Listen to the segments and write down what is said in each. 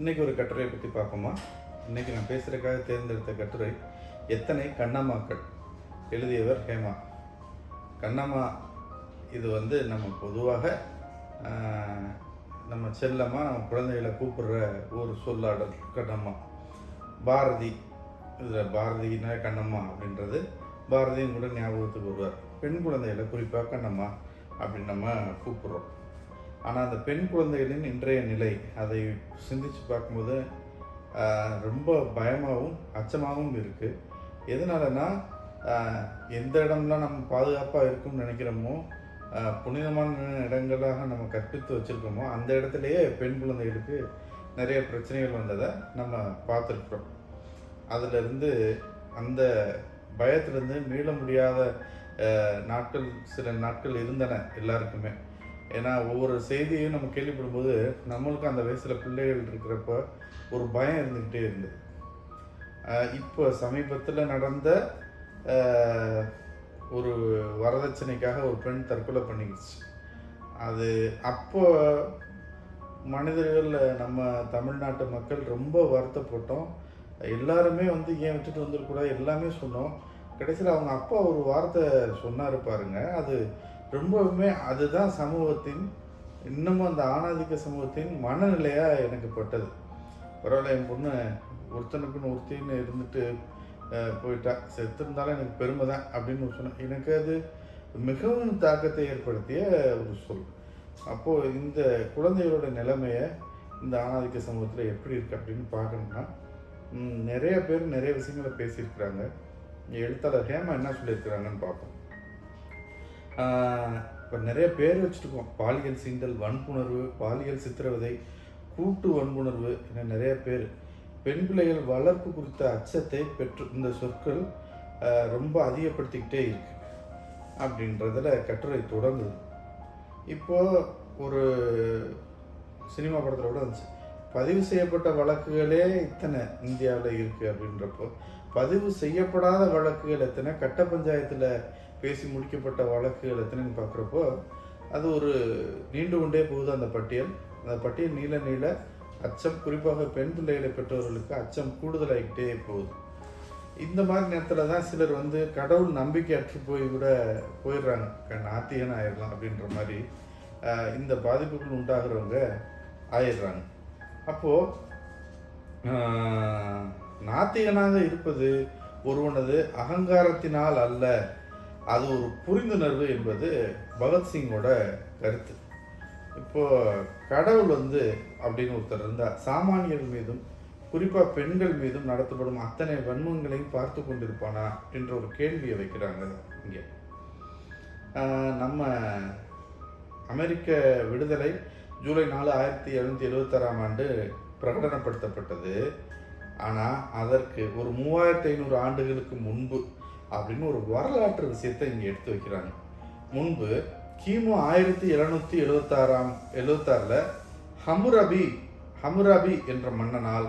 இன்றைக்கி ஒரு கட்டுரையை பற்றி பார்ப்போமா? இன்னைக்கு நான் பேசுகிறக்காக தேர்ந்தெடுத்த கட்டுரை எத்தனை கண்ணம்மாக்கள்? எழுதியவர் ஹேமா. கண்ணம்மா இது வந்து நம்ம பொதுவாக நம்ம செல்லமாக நம்ம குழந்தைகளை கூப்பிடுற ஒரு சொல்லாடல் கண்ணம்மா. பாரதி இதில் பாரதினா கண்ணம்மா அப்படின்றது பாரதியும் கூட ஞாபகத்துக்கு வருவார். பெண் குழந்தைகளை குறிப்பாக கண்ணம்மா அப்படின்னு நம்ம கூப்பிட்றோம். ஆனால் அந்த பெண் குழந்தைகளின் இன்றைய நிலை அதை சிந்திச்சு பார்க்கும்போது ரொம்ப பயமாகவும் அச்சமாகவும் இருக்குது எதனாலனா எந்த இடம்லாம் நம்ம பாதுகாப்பாக இருக்கும்னு நினைக்கிறோமோ புனிதமான இடங்களாக நம்ம கற்பித்து வச்சுருக்கோமோ அந்த இடத்துலையே பெண் குழந்தைகளுக்கு நிறைய பிரச்சனைகள் வந்ததை நம்ம பார்த்துருக்குறோம். அதிலிருந்து அந்த பயத்துலேருந்து மீள முடியாத நாட்கள் சில நாட்கள் இருந்தன எல்லாருக்குமே. ஏன்னா ஒவ்வொரு செய்தியையும் நம்ம கேள்விப்படும்போது நம்மளுக்கும் அந்த வயசில் பிள்ளைகள் இருக்கிறப்ப ஒரு பயம் இருந்துக்கிட்டே இருந்தது. இப்போ சமீபத்தில் நடந்த ஒரு வரதட்சணைக்காக ஒரு பெண் தற்கொலை பண்ணிக்கிச்சு. அது அப்போ மனிதர்கள் நம்ம தமிழ்நாட்டு மக்கள் ரொம்ப வருத்தப்பட்டோம். எல்லாருமே வந்து ஏன் விட்டுட்டு வந்துடக்கூடாது? எல்லாமே சொன்னோம். கடைசியில் அவங்க அப்பா ஒரு வார்த்தை சொன்னார் பாருங்க. அது ரொம்பவுமே அதுதான் சமூகத்தின் இன்னமும் அந்த ஆணாதிக்க சமூகத்தின் மனநிலையாக எனக்கு பட்டது. பரவாயில்ல என் பொண்ணு ஒருத்தனுக்குன்னு ஒருத்தின்னு இருந்துட்டு போயிட்டா. செத்துருந்தாலும் எனக்கு பெருமை தான் அப்படின்னு சொன்னேன் எனக்கு அது மிகவும் தாக்கத்தை ஏற்படுத்திய ஒரு சொல். அப்போது இந்த குழந்தைகளோட நிலைமையை இந்த ஆணாதிக்க சமூகத்தில் எப்படி இருக்குது அப்படின்னு பார்க்கணும்னா நிறைய பேர் நிறைய விஷயங்களை பேசியிருக்கிறாங்க. எழுத்தாளர் ஹேமா என்ன சொல்லியிருக்கிறாங்கன்னு பார்ப்போம். இப்போ நிறைய பேர் வச்சுருக்கோம் பாலியல் சீண்டல் வன்புணர்வு பாலியல் சித்திரவதை கூட்டு வன்புணர்வு என நிறைய பேர். பெண் பிள்ளைகள் வளர்ப்பு குறித்த அச்சத்தை பெற்று இந்த சொற்கள் ரொம்ப அதிகப்படுத்திக்கிட்டே இருக்கு. அப்படின்றதில் கட்டுரை தொடங்குது. இப்போது ஒரு சினிமா படத்தில் கூட இருந்துச்சு பதிவு செய்யப்பட்ட வழக்குகளே இத்தனை இந்தியாவில் இருக்குது அப்படின்றப்போ பதிவு செய்யப்படாத வழக்குகள் எத்தனை? கட்ட பஞ்சாயத்தில் பேசி முடிக்கப்பட்ட வழக்குகள் எத்தனைன்னு பார்க்குறப்போ அது ஒரு நீண்டு கொண்டே போகுது அந்த பட்டியல். அந்த பட்டியல் நீள நீள அச்சம் குறிப்பாக பெண் பிள்ளைகளை பெற்றவர்களுக்கு அச்சம் கூடுதலாகிக்கிட்டே போகுது. இந்த மாதிரி நேரத்தில் தான் சிலர் வந்து கடவுள் நம்பிக்கை அற்று போய் கூட போயிடுறாங்க. க- நாத்திகன் ஆயிடலாம் அப்படின்ற மாதிரி இந்த பாதிப்புகள் உண்டாகிறவங்க ஆயிடுறாங்க. அப்போது நாத்திகனாக இருப்பது ஒருவனது அகங்காரத்தினால் அல்ல. அது ஒரு புரிந்துணர்வு என்பது பகத்சிங்கோட கருத்து. இப்போ கடவுள் வந்து அப்படின்னு ஒருத்தர் இருந்தால் சாமானியர்கள் மீதும் குறிப்பாக பெண்கள் மீதும் நடத்தப்படும் அத்தனை வன்மங்களையும் பார்த்து கொண்டிருப்பானா என்ற ஒரு கேள்வியை வைக்கிறாங்க இங்கே. நம்ம அமெரிக்க விடுதலை ஜூலை நாலு ஆயிரத்தி எழுநூற்றி எழுபத்தாறாம் ஆண்டு பிரகடனப்படுத்தப்பட்டது. ஆனால் அதற்கு ஒரு மூவாயிரத்தி ஐநூறு ஆண்டுகளுக்கு முன்பு அப்படின்னு ஒரு வரலாற்று விஷயத்தை இங்கே எடுத்து வைக்கிறாங்க. முன்பு கிமு ஆயிரத்தி எழுநூற்றி எழுபத்தாறாம் எழுபத்தாறில் ஹமுரபி ஹமுராபி என்ற மன்னனால்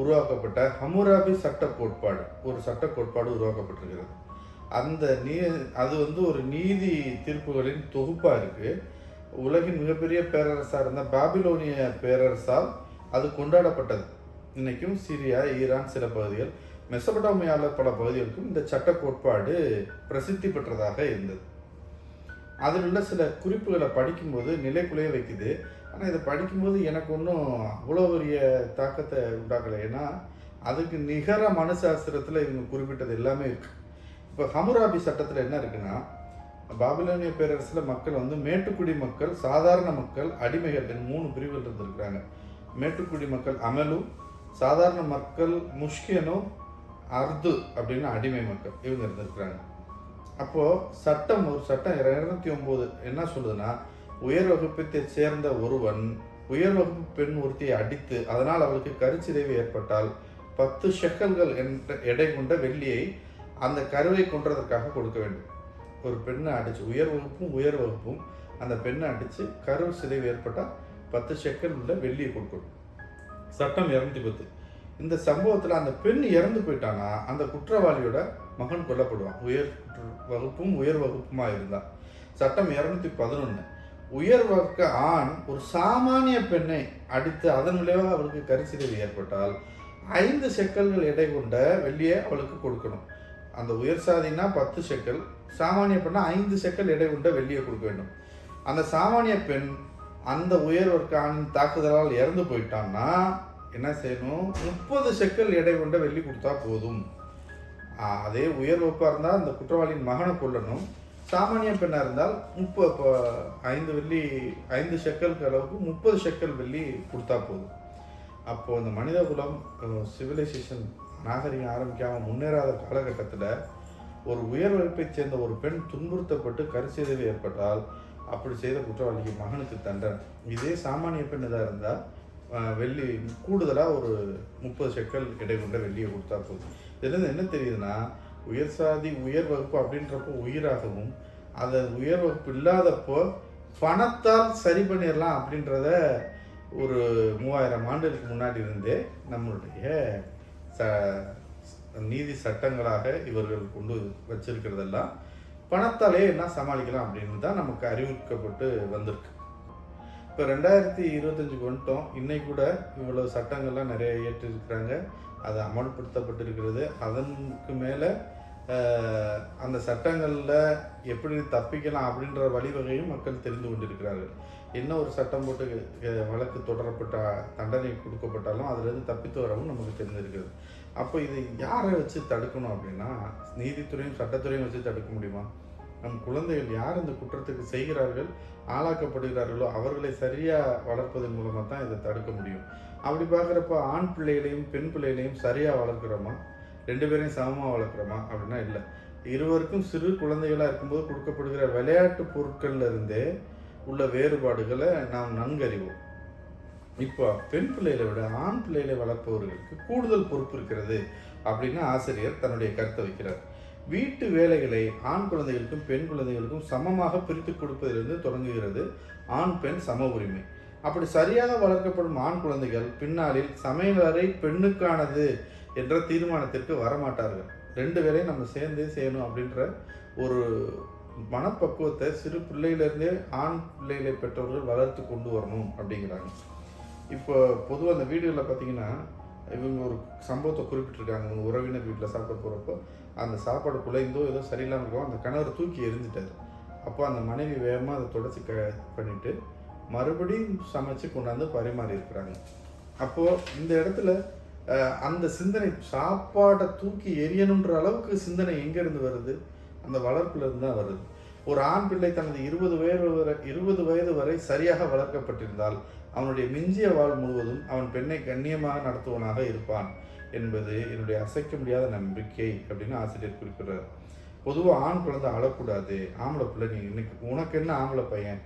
உருவாக்கப்பட்ட ஹமுராபி சட்ட கோட்பாடு ஒரு சட்ட கோட்பாடு உருவாக்கப்பட்டிருக்கிறது. அந்த நீ அது வந்து ஒரு நீதி தீர்ப்புகளின் தொகுப்பாக இருக்குது உலகின் மிகப்பெரிய பேரரசாக இருந்த பாபிலோனிய பேரரசால் அது கொண்டாடப்பட்டது. இன்றைக்கும் சிரியா ஈரான் சில பகுதிகள் மெசபடோமியாவில் பல பகுதிகளுக்கும் இந்த சட்ட கோட்பாடு பிரசித்தி பெற்றதாக இருந்தது. அதில் உள்ள சில குறிப்புகளை படிக்கும்போது நிலைக்குலைய வைக்குது. ஆனால் இதை படிக்கும்போது எனக்கு ஒன்றும் அவ்வளோ பெரிய தாக்கத்தை உண்டாக்கலை. ஏன்னா அதுக்கு நிகர மனுசாஸ்திரத்தில் இவங்க குறிப்பிட்டது எல்லாமே இருக்கு. இப்போ ஹமுராபி சட்டத்தில் என்ன இருக்குன்னா பாபிலோனிய பேரரசில் மக்கள் வந்து மேட்டுக்குடி மக்கள் சாதாரண மக்கள் அடிமைகள் மூணு பிரிவுகள் இருந்திருக்கிறாங்க. மேட்டுக்குடி மக்கள் அமலும் சாதாரண மக்கள் முஷ்கியனும் அர்து அப்படின்னு அடிமை மக்கள் இவங்க இருந்திருக்கிறாங்க. அப்போது சட்டம் ஒரு சட்டம் இரநூத்தி ஒம்பது என்ன சொல்லுதுன்னா உயர் வகுப்பத்தை சேர்ந்த ஒருவன் உயர் வகுப்பு பெண் ஒருத்தியை அடித்து அதனால் அவளுக்கு கருச்சிதைவு ஏற்பட்டால் பத்து ஷெக்கல்கள் என்ற எடை கொண்ட வெள்ளியை அந்த கருவை கொன்றதற்காக கொடுக்க வேண்டும். ஒரு பெண்ணை அடிச்சு உயர் வகுப்பும் உயர் வகுப்பும் அந்த பெண்ணை அடித்து கரு சிதைவு ஏற்பட்டால் பத்து செக்கல் உள்ள வெள்ளியை கொடுக்கணும். சட்டம் இரநூத்தி பத்து இந்த சம்பவத்தில் அந்த பெண் இறந்து போயிட்டானா அந்த குற்றவாளியோட மகன் கொல்லப்படுவான். உயர் வகுப்பும் உயர் வகுப்புமாக இருந்தா. சட்டம் இரநூத்தி பதினொன்று உயர் வர்க்க ஆண் ஒரு சாமானிய பெண்ணை அடித்து அதன் விளைவாக அவளுக்கு கருச்சிதைவு ஏற்பட்டால் ஐந்து செக்கல்கள் எடை கொண்ட வெள்ளியை அவளுக்கு கொடுக்கணும். அந்த உயர் சாதினா பத்து செக்கல் சாமானிய பெண்ணா ஐந்து செக்கல் எடை கொண்ட வெள்ளியை கொடுக்க வேண்டும். அந்த சாமானிய பெண் அந்த உயர்வர்கான தாக்குதலால் இறந்து போயிட்டான்னா என்ன செய்யணும்? முப்பது செக்கல் எடை கொண்ட வெள்ளி கொடுத்தா போதும். அதே உயர் வகுப்பாக இருந்தால் அந்த குற்றவாளியின் மகனை கொள்ளணும் சாமானிய பெண்ணாக இருந்தால் முப்ப இப்போ ஐந்து வெள்ளி ஐந்து செக்கலுக்கு அளவுக்கு முப்பது செக்கல் வெள்ளி கொடுத்தா போதும். அப்போது இந்த மனித குலம் சிவிலைசேஷன் நாகரிகம் ஆரம்பிக்காமல் முன்னேறாத காலகட்டத்தில் ஒரு உயர் வகுப்பைச் சேர்ந்த ஒரு பெண் துன்புறுத்தப்பட்டு கருச்சிதைவு ஏற்பட்டால் அப்படி செய்த குற்றவாளிக்கு மகனுக்கு தண்டனை. இதே சாமானிய பெண் இதாக இருந்தால் வெள்ளி கூடுதலாக ஒரு முப்பது செக்கல் இடை கொண்ட வெள்ளியை கொடுத்தா போதும். இதுலேருந்து என்ன தெரியுதுன்னா உயர் சாதி உயர் வகுப்பு அப்படின்றப்போ உயிராகவும் அதை உயர் வகுப்பு இல்லாதப்போ பணத்தால் சரி பண்ணிடலாம் அப்படின்றத ஒரு மூவாயிரம் ஆண்டுகளுக்கு முன்னாடி இருந்தே நம்மளுடைய ச நீதி சட்டங்களாக இவர்கள் கொண்டு வச்சிருக்கிறதெல்லாம் பணத்தாலே என்ன சமாளிக்கலாம் அப்படின்னு தான் நமக்கு அறிவிக்கப்பட்டு வந்திருக்கு. இப்போ ரெண்டாயிரத்தி இருபத்தஞ்சுக்கு வந்துட்டோம். இன்னைக்கு கூட இவ்வளவு சட்டங்கள்லாம் நிறைய இயற்றிருக்கிறாங்க அது அமல்படுத்தப்பட்டிருக்கிறது. அதனுக்கு மேலே அந்த சட்டங்களில் எப்படி தப்பிக்கலாம் அப்படின்ற வழிவகையும் மக்கள் தெரிந்து கொண்டிருக்கிறார்கள். என்ன ஒரு சட்டம் போட்டு வழக்கு தொடரப்பட்ட தண்டனை கொடுக்கப்பட்டாலும் அதிலிருந்து தப்பித்து வரவும் நமக்கு தெரிஞ்சிருக்கிறது அப்போ இது யாரை வச்சு தடுக்கணும் அப்படின்னா நீதித்துறையும் சட்டத்துறையும் வச்சு தடுக்க முடியுமா? நம் குழந்தைகள் யார் இந்த குற்றத்துக்கு செய்கிறார்கள் ஆளாக்கப்படுகிறார்களோ அவர்களை சரியாக வளர்ப்பதன் மூலமாக தான் இதை தடுக்க முடியும். அப்படி பார்க்குறப்ப ஆண் பிள்ளைகளையும் பெண் பிள்ளைகளையும் சரியாக வளர்க்குறோமா? ரெண்டு பேரையும் சமமாக வளர்க்குறோமா? அப்படின்னா இல்லை. இருவருக்கும் சிறு குழந்தைகளாக இருக்கும்போது கொடுக்கப்படுகிற விளையாட்டு பொருட்கள்ல இருந்தே உள்ள வேறுபாடுகளை நாம் நன்கறிவோம். இப்போ பெண் பிள்ளைகளை விட ஆண் பிள்ளைகளை வளர்ப்பவர்களுக்கு கூடுதல் பொறுப்பு இருக்கிறது அப்படின்னு ஆசிரியர் தன்னுடைய கருத்தை வைக்கிறார். வீட்டு வேலைகளை ஆண் குழந்தைகளுக்கும் பெண் குழந்தைகளுக்கும் சமமாக பிரித்து கொடுப்பதிலிருந்து தொடங்குகிறது ஆண் பெண் சம உரிமை. அப்படி சரியாக வளர்க்கப்படும் ஆண் குழந்தைகள் பின்னாளில் சமையலறை பெண்ணுக்கானது என்ற தீர்மானத்திற்கு வரமாட்டார்கள். ரெண்டு வேலையும் நம்ம சேர்ந்தே செய்யணும் அப்படின்ற ஒரு மனப்பக்குவத்தை சிறு பிள்ளையிலேருந்தே ஆண் பிள்ளைகளை பெற்றவர்கள் வளர்த்து கொண்டு வரணும் அப்படிங்கிறாங்க. இப்போ பொதுவாக அந்த வீடியோவில் பார்த்தீங்கன்னா இவங்க ஒரு சம்பவத்தை குறிப்பிட்டிருக்காங்க. இவங்க உறவினர் வீட்டில் சாப்பிட போகிறப்போ அந்த சாப்பாடு குலைந்தோ ஏதோ சரியில்லாமல் இருக்கும் அந்த கணவர் தூக்கி எரிஞ்சிட்டாரு அப்போ அந்த மனைவி வேகமாக அதை தொடச்சி க பண்ணிவிட்டு மறுபடியும் சமைச்சு கொண்டாந்து பரிமாறி இருக்கிறாங்க. அப்போது இந்த இடத்துல அந்த சிந்தனை சாப்பாடை தூக்கி எரியணுன்ற அளவுக்கு சிந்தனை எங்கேருந்து வருது? அந்த வளர்ப்புலேருந்து தான் வருது. ஒரு ஆண் பிள்ளை தனது இருபது வயது வரை இருபது வயது வரை சரியாக வளர்க்கப்பட்டிருந்தால் அவனுடைய மிஞ்சிய வாழ் முழுவதும் அவன் பெண்ணை கண்ணியமாக நடத்துவனாக இருப்பான் என்பது என்னுடைய அசைக்க முடியாத நம்பிக்கை அப்படின்னு ஆசிரியர் குறிப்பிடுறார். பொதுவாக ஆண் குழந்தை அழக்கூடாது. ஆம்பளை பிள்ளை நீ இன்னைக்கு உனக்கு என்ன ஆம்பளை பையன்?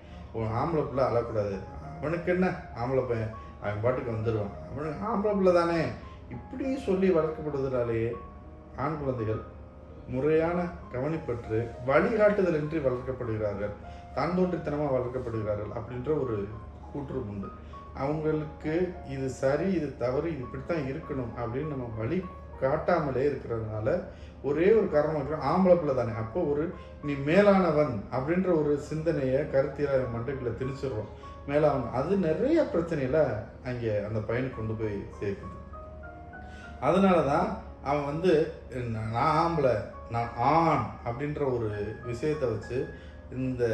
ஆம்பளை பிள்ளை அழக்கூடாது. அவனுக்கு என்ன ஆம்பளை பையன்? அவன் பாட்டுக்கு வந்துடுவான் அவனுக்கு ஆம்பளை பிள்ளை தானே? இப்படி சொல்லி வளர்க்கப்படுவதனாலேயே ஆண் குழந்தைகள் முறையான கவனிப்பற்று வழிகாட்டுதலின்றி வளர்க்கப்படுகிறார்கள். தான் தோன்றித்தனமாக வளர்க்கப்படுகிறார்கள் அப்படின்ற ஒரு கூற்று உண்டு அவங்களுக்கு இது சரி இது தவறு இது இப்படித்தான் இருக்கணும் அப்படின்னு நம்ம வழி காட்டாமலே இருக்கிறதுனால ஒரே ஒரு காரணம் இருக்கிறோம் ஆம்பளை பிள்ளை தானே. அப்போ ஒரு நீ மேலானவன் அப்படின்ற ஒரு சிந்தனையை கருத்தியல மண்டபத்தில் திணிச்சிடுறோம். மேலானவன். அது நிறைய பிரச்சனையில் அங்கே அந்த பையனுக்கு கொண்டு போய் சேர்க்குது. அதனால தான் அவன் வந்து நான் ஆம்பளை நான் ஆண் அப்படின்ற ஒரு விஷயத்தை வச்சு இந்த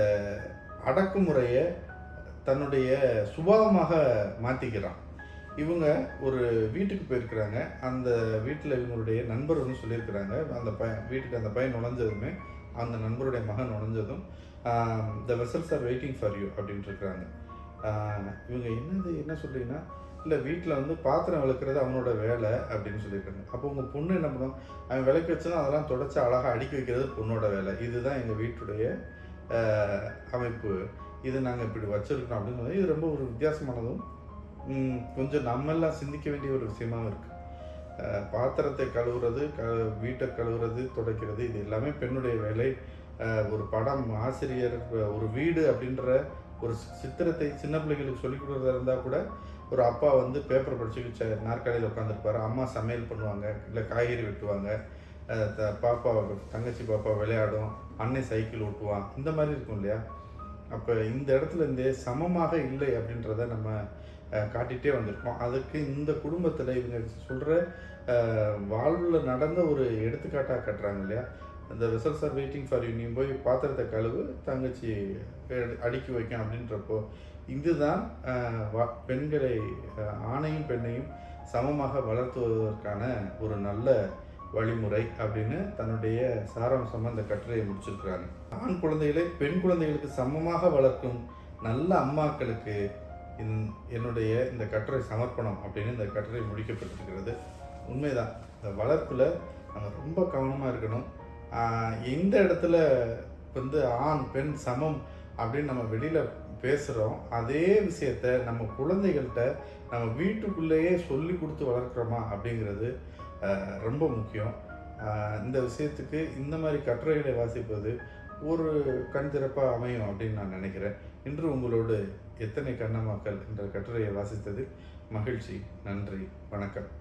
அடக்குமுறையை தன்னுடைய சுபாவமாக மாற்றிக்கிறான் இவங்க ஒரு வீட்டுக்கு போயிருக்கிறாங்க. அந்த வீட்டில் இவங்களுடைய நண்பர் வந்து சொல்லியிருக்கிறாங்க. அந்த பையன் வீட்டுக்கு அந்த பையன் நுழைஞ்சதுமே அந்த நண்பருடைய மகன் நுழைஞ்சதும் the vessels are waiting for you அப்படின்ட்டு இருக்கிறாங்க. இவங்க என்னது என்ன சொல்கிறீங்கன்னா இல்லை வீட்டில் வந்து பாத்திரம் விளக்குறது அவனோட வேலை அப்படின்னு சொல்லியிருக்காங்க. அப்போ உங்கள் பொண்ணு என்ன பண்ணும்? அவன் விளக்கு வச்சுன்னா அதெல்லாம் தொடச்சி அழகாக அடுக்கி வைக்கிறது பொண்ணோட வேலை. இதுதான் எங்கள் வீட்டுடைய அமைப்பு. இது நாங்கள் இப்படி வச்சிருக்கோம் அப்படின்னு சொல்லி இது ரொம்ப ஒரு வித்தியாசமானதும் கொஞ்சம் நம்மெல்லாம் சிந்திக்க வேண்டிய ஒரு விஷயமாவும் இருக்குது பாத்திரத்தை கழுவுறது க வீட்டை கழுவுறது துடைக்கிறது இது எல்லாமே பெண்ணுடைய வேலை. ஒரு படம் ஆசிரியர் ஒரு வீடு அப்படின்ற ஒரு சித்திரத்தை சின்ன பிள்ளைகளுக்கு சொல்லிக் கொடுக்குறதா இருந்தால் கூட ஒரு அப்பா வந்து பேப்பர் படிச்சுட்டு சே- நாற்காலியில் உட்காந்துருப்பாரு அம்மா சமையல் பண்ணுவாங்க இல்லை காய்கறி வெட்டுவாங்க. த- பாப்பா தங்கச்சி பாப்பா விளையாடும் அன்னை சைக்கிள் ஓட்டுவான். இந்த மாதிரி இருக்கும் இல்லையா? அப்போ இந்த இடத்துல இருந்தே சமமாக இல்லை அப்படின்றத நம்ம காட்டிகிட்டே வந்திருக்கோம். அதுக்கு இந்த குடும்பத்தில் இவங்க சொல்கிற வாழ்வில் நடந்த ஒரு எடுத்துக்காட்டாக கட்டுறாங்க இல்லையா? அந்த results are waiting for you. நீ போய் பாத்திரத்தை கழுவு தங்கச்சி அடுக்கி வைக்கும் அப்படின்றப்போ இதுதான் பெண்களை ஆணையும் பெண்ணையும் சமமாக வளர்த்துவதற்கான ஒரு நல்ல வழிமுறை அப்படின்னு தன்னுடைய சாராம்சமாக இந்த கட்டுரையை முடிச்சிருக்கிறாங்க. ஆண் குழந்தைகளை பெண் குழந்தைகளுக்கு சமமாக வளர்க்கும் நல்ல அம்மாக்களுக்கு என்னுடைய இந்த கட்டுரை சமர்ப்பணம் அப்படின்னு இந்த கட்டுரை முடிக்கப்பட்டிருக்கிறது. உண்மைதான். இந்த வளர்ப்பில் நம்ம ரொம்ப கவனமாக இருக்கணும். எந்த இடத்துல வந்து ஆண் பெண் சமம் அப்படின்னு நம்ம வெளியில் பேசுகிறோம் அதே விஷயத்த நம்ம குழந்தைகள்கிட்ட நம்ம வீட்டுக்குள்ளேயே சொல்லி கொடுத்து வளர்க்குறோமா அப்படிங்கிறது ரொம்ப முக்கியம். இந்த விஷயத்துக்கு இந்த மாதிரி கட்டுரைகளை வாசிப்பது ஒரு கண் திறப்பாக அமையும் அப்படின்னு நான் நினைக்கிறேன். இன்று உங்களோடு எத்தனை கண்ணமாக்கல் என்ற கட்டுரையை வாசித்ததில் மகிழ்ச்சி. நன்றி. வணக்கம்.